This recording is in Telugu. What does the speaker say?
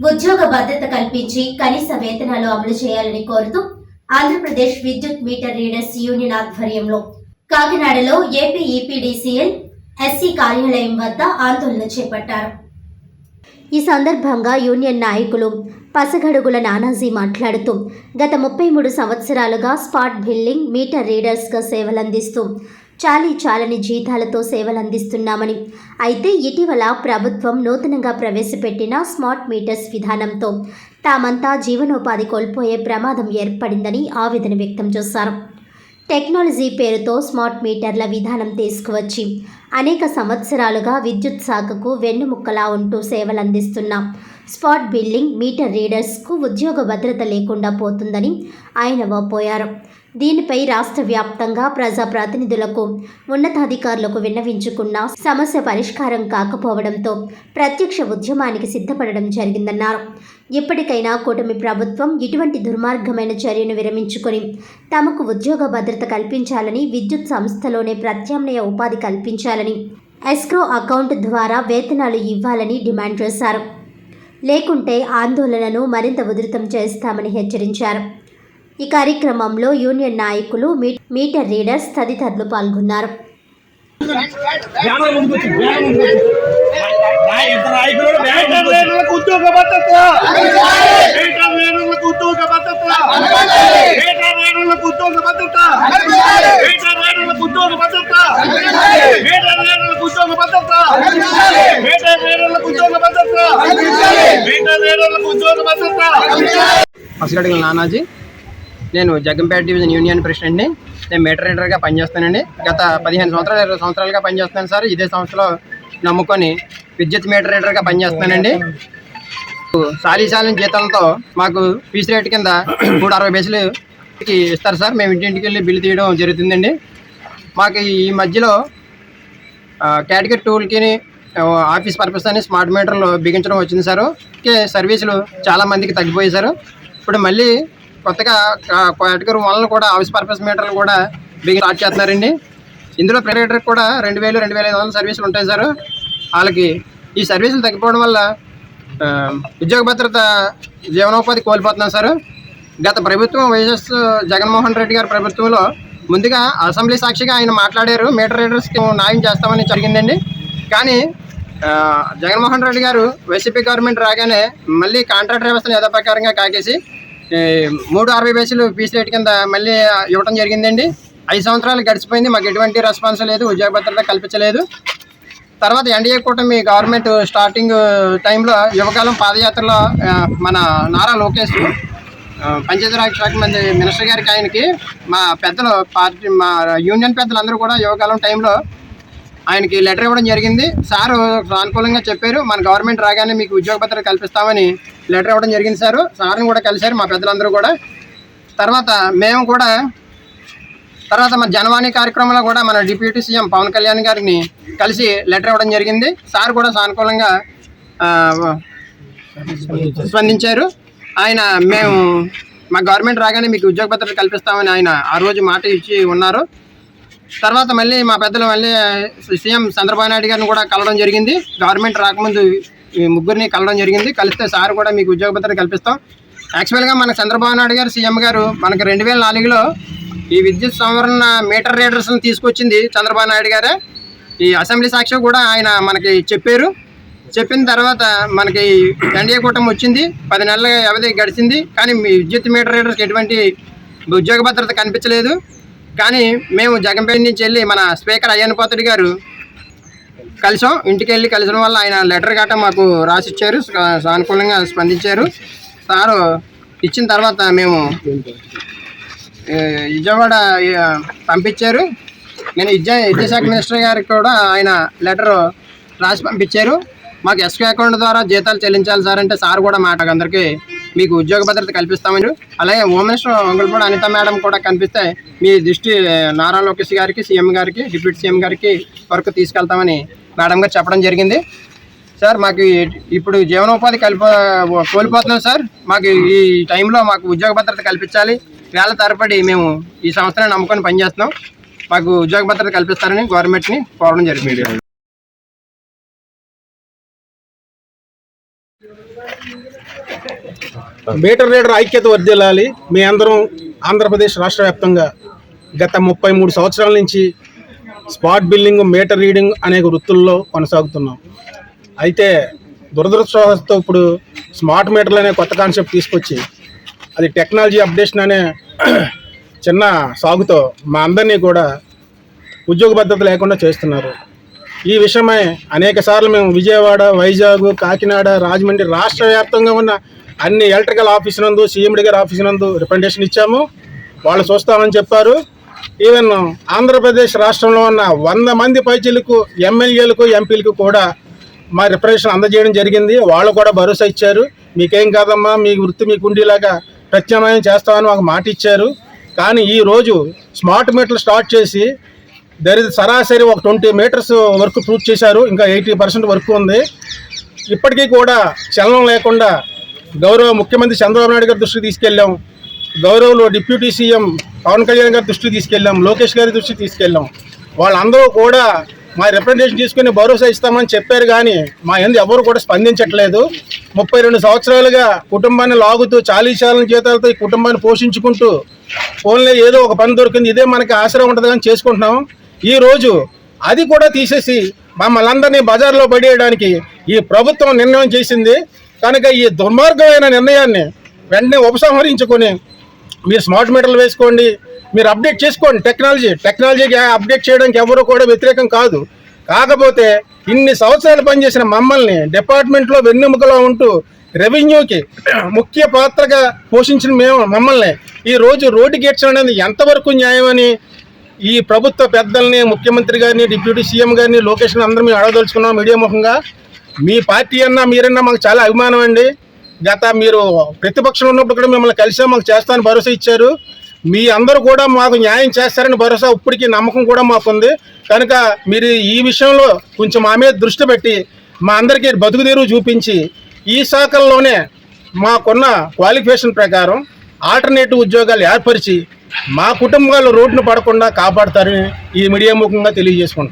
ఉద్యోగ భద్రత కల్పించి కనీస వేతనాలు అమలు చేయాలని కోరుతూ ఆంధ్రప్రదేశ్ విద్యుత్ మీటర్ రీడర్స్ యూనియన్ ఆధ్వర్యంలో కాకినాడలో ఏపీ ఈపీడీసీఎల్ ఎస్సీ కార్యాలయం వద్ద ఆందోళన చేపట్టారు. ఈ సందర్భంగా యూనియన్ నాయకులు పసగడుగుల నానాజీ మాట్లాడుతూ గత ముప్పై మూడు సంవత్సరాలుగా స్పాట్ బిల్లింగ్ మీటర్ రీడర్స్గా సేవలందిస్తూ చాలీ చాలని జీతాలతో సేవలందిస్తున్నామని. అయితే ఇటీవల ప్రభుత్వం నూతనంగా ప్రవేశపెట్టిన స్మార్ట్ మీటర్స్ విధానంతో తామంతా జీవనోపాధి కోల్పోయే ప్రమాదం ఏర్పడిందని ఆవేదన వ్యక్తం చేశారు. టెక్నాలజీ పేరుతో స్మార్ట్ మీటర్ల విధానం తీసుకువచ్చి అనేక సంవత్సరాలుగా విద్యుత్ శాఖకు వెన్నుముక్కలా ఉంటూ సేవలందిస్తున్న స్పాట్ బిల్లింగ్ మీటర్ రీడర్స్కు ఉద్యోగ భద్రత లేకుండా పోతుందని ఆయన వాపోయారు. దీనిపై రాష్ట్ర వ్యాప్తంగా ప్రజాప్రతినిధులకు ఉన్నతాధికారులకు విన్నవించుకున్న సమస్య పరిష్కారం కాకపోవడంతో ప్రత్యక్ష ఉద్యమానికి సిద్ధపడడం జరిగిందన్నారు. ఇప్పటికైనా కూటమి ప్రభుత్వం ఇటువంటి దుర్మార్గమైన చర్యను విరమించుకొని తమకు ఉద్యోగ భద్రత కల్పించాలని విద్యుత్ సంస్థలోనే ప్రత్యామ్నాయ ఉపాధి కల్పించాలని ఎస్క్రో అకౌంట్ ద్వారా వేతనాలు ఇవ్వాలని డిమాండ్ చేశారు. లేకుంటే ఆందోళనను మరింత ఉధృతం చేస్తామని హెచ్చరించారు. ఈ కార్యక్రమంలో యూనియన్ నాయకులు మీటర్ రీడర్స్ తదితరులు పాల్గొన్నారు. పసిగడిగిన నానాజీ నేను జగ్గంపేట డివిజన్ యూనియన్ ప్రెసిడెంట్ని. నేను మీటర్ రీడర్గా పనిచేస్తానండి. గత పదిహేను సంవత్సరాలు ఇరవై సంవత్సరాలుగా పనిచేస్తున్నాను సార్. ఇదే సంస్థలో నమ్ముకొని విద్యుత్ మీటర్ రీడర్గా పనిచేస్తానండి సాలీసాలిన జీతాలతో మాకు ఫీజు రేట్ కింద మూడు అరవై బేసులకి ఇస్తారు సార్. మేము ఇంటింటికి వెళ్ళి బిల్లు తీయడం జరుగుతుందండి. మాకు ఈ మధ్యలో కేటగిరీ టూల్కి ఆఫీస్ పర్పస్ అని స్మార్ట్ మీటర్లు బిగించడం వచ్చింది సార్. సర్వీసులు చాలా మందికి తగ్గిపోయాయి సార్. ఇప్పుడు మళ్ళీ కొత్తగా కేటగిరీ వన్లు కూడా ఆఫీస్ పర్పస్ మీటర్లు కూడా బిగి స్టార్ట్ చేస్తున్నారండి. ఇందులో ప్రైవేటర్కి కూడా రెండు వేలు రెండు వేల ఐదు వందల సర్వీసులు ఉంటాయి సార్. వాళ్ళకి ఈ సర్వీసులు తగ్గిపోవడం వల్ల ఉద్యోగ భద్రత జీవనోపాధి కోల్పోతున్నాం సార్. గత ప్రభుత్వం వైఎస్ జగన్మోహన్ రెడ్డి గారి ప్రభుత్వంలో ముందుగా అసెంబ్లీ సాక్షిగా ఆయన మాట్లాడారు. మీటర్ రీడర్స్కి న్యాయం చేస్తామని జరిగిందండి. కానీ జగన్మోహన్ రెడ్డి గారు వైసీపీ గవర్నమెంట్ రాగానే మళ్ళీ కాంట్రాక్ట్ వ్యవస్థను యథాప్రకారంగా కాకేసి మూడు అరవై పైసలు పీసీ రేట్ కింద మళ్ళీ ఇవ్వడం జరిగిందండి. ఐదు సంవత్సరాలు గడిచిపోయింది. మాకు ఎటువంటి రెస్పాన్స్ లేదు ఉద్యోగ భద్రత కల్పించలేదు. తర్వాత ఎన్డీఏ కూటమి గవర్నమెంట్ స్టార్టింగ్ టైంలో యువకాలం పాదయాత్రలో మన నారా లోకేష్ పంచాయతీరాజ్ శాఖ మంది మినిస్టర్ గారికి ఆయనకి మా పెద్దలు పార్టీ మా యూనియన్ పెద్దలందరూ కూడా యువకాలం టైంలో ఆయనకి లెటర్ ఇవ్వడం జరిగింది. సారు సానుకూలంగా చెప్పారు. మన గవర్నమెంట్ రాగానే మీకు ఉద్యోగ భద్రత కల్పిస్తామని లెటర్ ఇవ్వడం జరిగింది సార్. సార్ని కూడా కలిశారు మా పెద్దలందరూ కూడా. తర్వాత మేము కూడా తర్వాత మన జనవాణి కార్యక్రమంలో కూడా మన డిప్యూటీ సీఎం పవన్ కళ్యాణ్ గారిని కలిసి లెటర్ ఇవ్వడం జరిగింది. సార్ కూడా సానుకూలంగా స్పందించారు. ఆయన మేము మా గవర్నమెంట్ రాగానే మీకు ఉద్యోగ భద్రత కల్పిస్తామని ఆయన ఆ రోజు మాట ఇచ్చి ఉన్నారు. తర్వాత మళ్ళీ మా పెద్దలు మళ్ళీ సీఎం చంద్రబాబు నాయుడు గారిని కూడా కలవడం జరిగింది. గవర్నమెంట్ రాకముందు ఈ ముగ్గురిని కలవడం జరిగింది. కలిస్తే సార్ కూడా మీకు ఉద్యోగ భద్రత కల్పిస్తాం. యాక్చువల్గా మన చంద్రబాబు నాయుడు గారు సీఎం గారు మనకు రెండు వేల నాలుగులో ఈ విద్యుత్ సంవరణ మీటర్ రీడర్స్ని తీసుకొచ్చింది చంద్రబాబు నాయుడు గారే. ఈ అసెంబ్లీ సాక్షి కూడా ఆయన మనకి చెప్పారు. చెప్పిన తర్వాత మనకి ఎన్డీఏ కూటమి వచ్చింది. పది నెలల వ్యవధి గడిచింది. కానీ మీ విద్యుత్ మీటర్ రీడర్స్కి ఎటువంటి ఉద్యోగ భద్రత కనిపించలేదు. కానీ మేము జగన్పేట నుంచి వెళ్ళి మన స్పీకర్ అయ్యన్నపోతుడి గారు కలిసాం. ఇంటికి వెళ్ళి కలిసిన వల్ల ఆయన లెటర్ గట్రా మాకు రాసిచ్చారు. సానుకూలంగా స్పందించారు. సారు ఇచ్చిన తర్వాత మేము విజయవాడ పంపించారు. నేను విద్యా విద్యాశాఖ మినిస్టర్ గారికి కూడా ఆయన లెటర్ రాసి పంపించారు. మాకు ఎస్కే అకౌంట్ ద్వారా జీతాలు చెల్లించాలి సార్ అంటే సార్ కూడా మాట అందరికీ మీకు ఉద్యోగ భద్రత కల్పిస్తామని. అలాగే home minister Vangalapudi Anitha madam కూడా కనిపిస్తే మీ దృష్టి నారా లోకేష్ గారికి సీఎం గారికి డిప్యూటీ సీఎం గారికి వరకు తీసుకెళ్తామని మేడం గారు చెప్పడం జరిగింది. సార్ మాకు ఇప్పుడు జీవనోపాధి కల్ప కోల్పోతున్నాం సార్. మాకు ఈ టైంలో మాకు ఉద్యోగ భద్రత కల్పించాలి. వేల తరబడి మేము ఈ సంస్థను నమ్ముకొని పనిచేస్తున్నాం. మాకు ఉద్యోగ భద్రత కల్పిస్తారని గవర్నమెంట్ని కోరడం జరిగింది. మీటర్ లీడర్ ఐక్యత వర్దిల్లాలి మీ అందరం ఆంధ్రప్రదేశ్ రాష్ట్ర వ్యాప్తంగా గత ముప్పై మూడు సంవత్సరాల నుంచి స్పాట్ బిల్లింగ్ మీటర్ రీడింగ్ అనేక వృత్తుల్లో కొనసాగుతున్నాం. అయితే దురదృష్టవశతో ఇప్పుడు స్మార్ట్ మీటర్లు అనే కొత్త కాన్సెప్ట్ తీసుకొచ్చి అది టెక్నాలజీ అప్డేషన్ అనే చిన్న సాగుతో మా అందరినీ కూడా ఉద్యోగ భద్రత లేకుండా చేస్తున్నారు. ఈ విషయమై అనేక సార్లు మేము విజయవాడ వైజాగ్ కాకినాడ రాజమండ్రి రాష్ట్ర వ్యాప్తంగా ఉన్న అన్ని ఎలక్ట్రికల్ ఆఫీస్ నందు సీఎండి గారి ఆఫీస్ నందు రిప్రజెంటేషన్ ఇచ్చాము. వాళ్ళు చూస్తామని చెప్పారు. ఈవెన్ ఆంధ్రప్రదేశ్ రాష్ట్రంలో ఉన్న వంద మంది పైచీలకు ఎమ్మెల్యేలకు ఎంపీలకు కూడా మా రిప్రజెంటేషన్ అందజేయడం జరిగింది. వాళ్ళు కూడా భరోసా ఇచ్చారు. మీకేం కాదమ్మా మీ వృత్తి మీకు ఉండేలాగా ప్రత్యామ్నాయం చేస్తామని మాకు మాట ఇచ్చారు. కానీ ఈరోజు స్మార్ట్ మీటర్లు స్టార్ట్ చేసి దరి సరాసరి ఒక ట్వంటీ మీటర్స్ వర్క్ పూర్తి చేశారు. ఇంకా ఎయిటీ పర్సెంట్ వర్క్ ఉంది. ఇప్పటికీ కూడా చలనం లేకుండా గౌరవ ముఖ్యమంత్రి చంద్రబాబు నాయుడు గారి దృష్టికి తీసుకెళ్ళాం. గౌరవంలో డిప్యూటీ సీఎం పవన్ కళ్యాణ్ గారి దృష్టికి తీసుకెళ్ళాం. లోకేష్ గారి దృష్టికి తీసుకెళ్ళాం. వాళ్ళందరూ కూడా మా రిప్రజెంటేషన్ తీసుకుని భరోసా ఇస్తామని చెప్పారు కానీ మా ఎందు ఎవరు కూడా స్పందించట్లేదు. ముప్పై రెండు సంవత్సరాలుగా కుటుంబాన్ని లాగుతూ చాలీశాలని జీతాలతో ఈ కుటుంబాన్ని పోషించుకుంటూ ఫోన్లో ఏదో ఒక పని దొరికింది. ఇదే మనకి ఆశ్రయం ఉంటుంది కానీ చేసుకుంటున్నాం. ఈ రోజు అది కూడా తీసేసి మమ్మల్ని అందరినీ బజార్లో పడేయడానికి ఈ ప్రభుత్వం నిర్ణయం చేసింది. కనుక ఈ దుర్మార్గమైన నిర్ణయాన్ని వెంటనే ఉపసంహరించుకొని మీరు స్మార్ట్ మీటర్లు వేసుకోండి మీరు అప్డేట్ చేసుకోండి టెక్నాలజీ టెక్నాలజీకి అప్డేట్ చేయడానికి ఎవరు కూడా వ్యతిరేకం కాదు. కాకపోతే ఇన్ని సంవత్సరాలు పనిచేసిన మమ్మల్ని డిపార్ట్మెంట్లో వెన్నెముకలో ఉంటూ రెవెన్యూకి ముఖ్య పాత్రగా పోషించిన మేము మమ్మల్ని ఈ రోజు రోడ్డుకి ఏడ్చడం అనేది ఎంతవరకు న్యాయమని ఈ ప్రభుత్వ పెద్దల్ని ముఖ్యమంత్రి గారిని డిప్యూటీ సీఎం గారిని లొకేషన్ అందరూ మేము అడగదలుచుకున్నాం మీడియా ముఖంగా మీ పార్టీ అన్నా మీరన్నా మాకు చాలా అభిమానం అండి. గత మీరు ప్రతిపక్షంలో ఉన్నప్పుడు కూడా మిమ్మల్ని కలిసి మాకు చేస్తానని భరోసా ఇచ్చారు. మీ అందరూ కూడా మాకు న్యాయం చేస్తారని భరోసా ఇప్పటికీ నమ్మకం కూడా మాకుంది కనుక మీరు ఈ విషయంలో కొంచెం మా మీద దృష్టి పెట్టి మా అందరికీ బతుకుదీరు చూపించి ఈ శాఖల్లోనే మాకున్న క్వాలిఫికేషన్ ప్రకారం ఆల్టర్నేటివ్ ఉద్యోగాలు ఏర్పరిచి మా కుటుంబాలు రోడ్డును పడకుండా కాపాడతారని ఈ మీడియా ముఖంగా తెలియజేసుకుంటున్నాం.